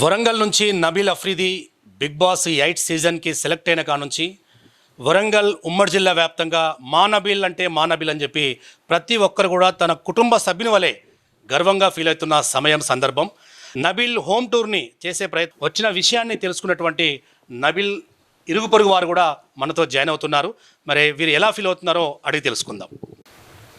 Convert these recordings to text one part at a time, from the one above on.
వరంగల్ నుంచి Nabeel Afridi Big Boss eight సీజన్కి select అయిన కానుంచి వరంగల్ ఉమ్మడి జిల్లా వ్యాప్తంగా మా నబీల్ అంటే మా నబీల్ అని చెప్పి ప్రతి ఒక్కరు కూడా తన కుటుంబ సభ్యుని వలె గర్వంగా ఫీల్ అవుతున్న సమయం సందర్భం. నబీల్ హోమ్ టూర్ని చేసే ప్రయత్నం వచ్చిన విషయాన్ని తెలుసుకున్నటువంటి నబీల్ ఇరుగు పొరుగు వారు కూడా మనతో జాయిన్ అవుతున్నారు. మరి వీరు ఎలా ఫీల్ అవుతున్నారో అడిగి తెలుసుకుందాం.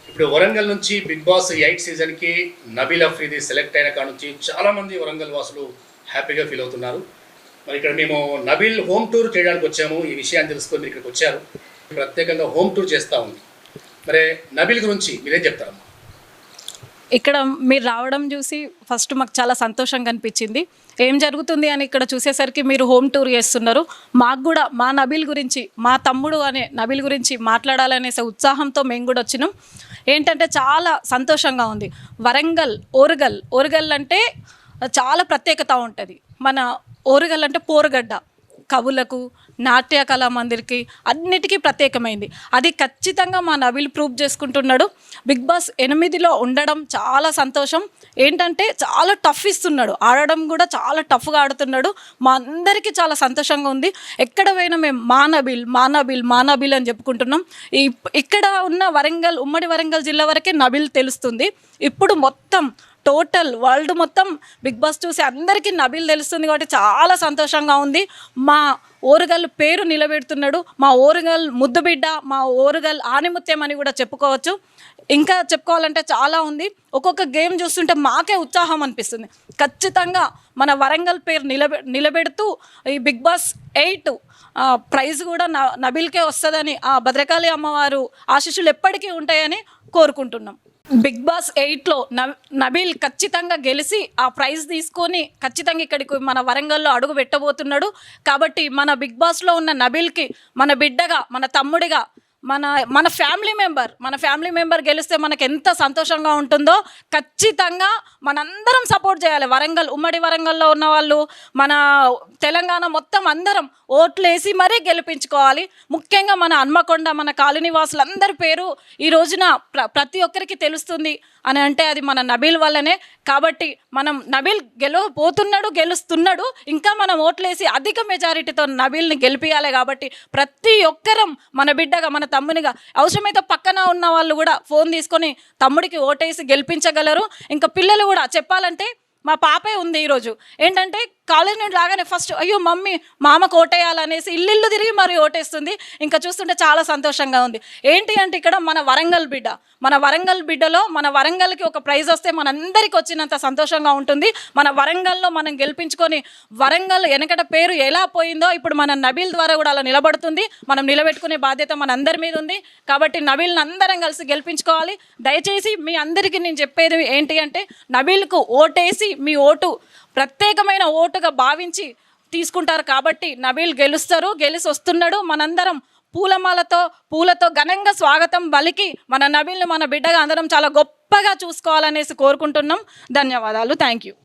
ఇప్పుడు వరంగల్ నుంచి బిగ్ బాస్ ఎయిట్ సీజన్కి నబీల్ అఫ్రీది సెలెక్ట్ అయిన కాడ నుంచి చాలామంది వరంగల్ వాసులు హ్యాపీగా ఫీల్ అవుతున్నారు. మరి ఇక్కడ మేము నబీల్ హోమ్ టూర్ చేయడానికి వచ్చాము. ఈ విషయాన్ని తెలుసుకొని మీరు ఇక్కడికి వచ్చారు. ప్రత్యేకంగా హోమ్ టూర్ చేస్తూ ఉంది. మరి నబీల్ గురించి మీరేం చెప్తారమ్మా ఇక్కడ మీరు రావడం చూసి ఫస్ట్ మాకు చాలా సంతోషంగా అనిపించింది. ఏం జరుగుతుంది అని ఇక్కడ చూసేసరికి మీరు హోమ్ టూర్ చేస్తున్నారు. మాకు కూడా మా నబీల్ గురించి మా తమ్ముడు అనే నబీల్ గురించి మాట్లాడాలనేసే ఉత్సాహంతో మేము కూడా వచ్చినాం. ఏంటంటే చాలా సంతోషంగా ఉంది. వరంగల్ ఓరుగల్ ఓరుగల్ అంటే చాలా ప్రత్యేకత ఉంటుంది. మన ఓరుగల్ అంటే పోరుగడ్డ. కవులకు నాట్య కళా మందిర్కి అన్నిటికీ ప్రత్యేకమైంది. అది ఖచ్చితంగా మా నవీల్ ప్రూవ్ చేసుకుంటున్నాడు. బిగ్ బాస్ ఎనిమిదిలో ఉండడం చాలా సంతోషం. ఏంటంటే చాలా టఫ్ ఇస్తున్నాడు. ఆడడం కూడా చాలా టఫ్గా ఆడుతున్నాడు. మా అందరికీ చాలా సంతోషంగా ఉంది. ఎక్కడ పోయినా మేము మానబిల్ మానబిల్ మానబిల్ అని చెప్పుకుంటున్నాం. ఈ ఇక్కడ ఉన్న వరంగల్ ఉమ్మడి వరంగల్ జిల్లా వరకే నబిల్ తెలుస్తుంది. ఇప్పుడు మొత్తం టోటల్ వరల్డ్ మొత్తం బిగ్ బాస్ చూసి అందరికీ నబీల్ తెలుస్తుంది కాబట్టి చాలా సంతోషంగా ఉంది. మా ఓరుగల్ పేరు నిలబెడుతున్నాడు. మా ఓరుగల్ ముద్దుబిడ్డ మా ఓరుగల్ ఆనిముత్యం అని కూడా చెప్పుకోవచ్చు. ఇంకా చెప్పుకోవాలంటే చాలా ఉంది. ఒక్కొక్క గేమ్ చూస్తుంటే మాకే ఉత్సాహం అనిపిస్తుంది. ఖచ్చితంగా మన వరంగల్ పేరు నిలబె నిలబెడుతూ ఈ బిగ్ బాస్ ఎయిట్ ప్రైజ్ కూడా న నబీల్కే వస్తుందని ఆ భద్రకాళి అమ్మవారు ఆశీస్సులు ఎప్పటికీ ఉంటాయని కోరుకుంటున్నాం. బిగ్ బాస్ ఎయిట్లో నబ్ నబీల్ ఖచ్చితంగా గెలిచి ఆ ప్రైజ్ తీసుకొని ఖచ్చితంగా ఇక్కడికి మన వరంగల్లో అడుగు పెట్టబోతున్నాడు. కాబట్టి మన బిగ్ బాస్లో ఉన్న నబీల్కి మన బిడ్డగా మన తమ్ముడిగా మన మన ఫ్యామిలీ మెంబర్ మన ఫ్యామిలీ మెంబర్ గెలిస్తే మనకు ఎంత సంతోషంగా ఉంటుందో ఖచ్చితంగా మనందరం సపోర్ట్ చేయాలి. వరంగల్ ఉమ్మడి వరంగల్లో ఉన్న వాళ్ళు మన తెలంగాణ మొత్తం అందరం ఓట్లేసి మరీ గెలిపించుకోవాలి. ముఖ్యంగా మన హన్మకొండ మన కాలనీ వాసులందరి పేరు ఈ రోజున ప్ర ప్రతి ఒక్కరికి తెలుస్తుంది. అని అంటే అది మన నబీల్ వల్లనే. కాబట్టి మనం నబీల్ గెలవబోతున్నాడు గెలుస్తున్నాడు ఇంకా మనం ఓట్లేసి అధిక మెజారిటీతో నబీల్ని గెలిపించాలి కాబట్టి ప్రతి ఒక్కరం మన బిడ్డగా మన తమ్మునిగా. అవసరమైతే పక్కన ఉన్న వాళ్ళు కూడా ఫోన్ తీసుకొని తమ్ముడికి ఓటేసి గెలిపించగలరు. ఇంకా పిల్లలు కూడా చెప్పాలంటే మా పాపే ఉంది ఈరోజు. ఏంటంటే కాలేజ్ నుండి రాగానే ఫస్ట్ అయ్యో మమ్మీ మామకు ఓటేయాలనేసి ఇల్లు తిరిగి మరి ఓటేస్తుంది. ఇంకా చూస్తుంటే చాలా సంతోషంగా ఉంది. ఏంటి అంటే ఇక్కడ మన వరంగల్ బిడ్డ. మన వరంగల్ బిడ్డలో మన వరంగల్కి ఒక ప్రైజ్ వస్తే మనందరికి వచ్చినంత సంతోషంగా ఉంటుంది. మన వరంగల్లో మనం గెలిపించుకొని వరంగల్ వెనకట పేరు ఎలా పోయిందో ఇప్పుడు మన నబీల్ ద్వారా కూడా అలా నిలబడుతుంది. మనం నిలబెట్టుకునే బాధ్యత మన అందరి మీద ఉంది. కాబట్టి నబీల్ని అందరం కలిసి గెలిపించుకోవాలి. దయచేసి మీ అందరికీ నేను చెప్పేది ఏంటి అంటే నబీల్కు ఓటేసి మీ ఓటు ప్రత్యేకమైన ఓటుగా భావించి తీసుకుంటారు కాబట్టి నబీల్ గెలుస్తారు గెలిచి వస్తున్నాడు. మనందరం పూలమాలతో పూలతో ఘనంగా స్వాగతం బలికి మన నబీల్ని మన బిడ్డగా అందరం చాలా గొప్పగా చూసుకోవాలనేసి కోరుకుంటున్నాం. ధన్యవాదాలు. Thank you